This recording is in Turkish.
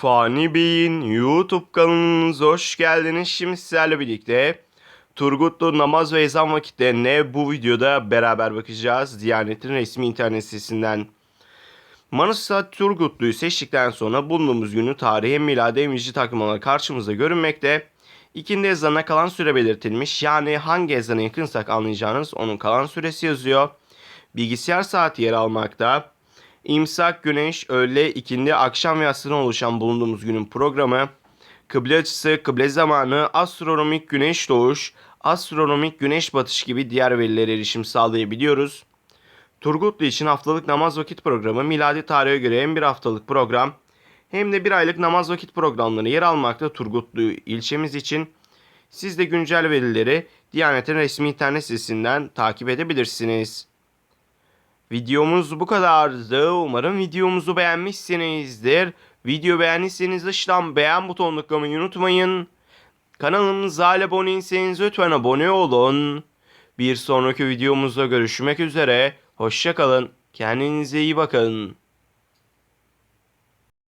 Fani Bey'in YouTube kanalınıza hoş geldiniz. Şimdi sizlerle birlikte Turgutlu namaz ve ezan vakitlerine bu videoda beraber bakacağız. Diyanet'in resmi internet sitesinden. Manisa Turgutlu'yu seçtikten sonra bulunduğumuz günü tarihi hem miladi hem hicri karşımızda görünmekte. İkindi ezanına kalan süre belirtilmiş. Yani hangi ezana yakınsak anlayacağınız onun kalan süresi yazıyor. Bilgisayar saati yer almakta. İmsak, güneş, öğle, ikindi, akşam ve yatsıdan oluşan bulunduğumuz günün programı, kıble açısı, kıble zamanı, astronomik güneş doğuş, astronomik güneş batış gibi diğer verilere erişim sağlayabiliyoruz. Turgutlu için haftalık namaz vakit programı miladi tarihe göre hem bir haftalık program hem de bir aylık namaz vakit programları yer almakta Turgutlu ilçemiz için. Siz de güncel verileri Diyanet'in resmi internet sitesinden takip edebilirsiniz. Videomuz bu kadardı. Umarım videomuzu beğenmişsinizdir. Video beğendiyseniz aşağıdan beğen butonuna tıklamayı unutmayın. Kanalımıza abone değilseniz lütfen abone olun. Bir sonraki videomuzda görüşmek üzere. Hoşçakalın. Kendinize iyi bakın.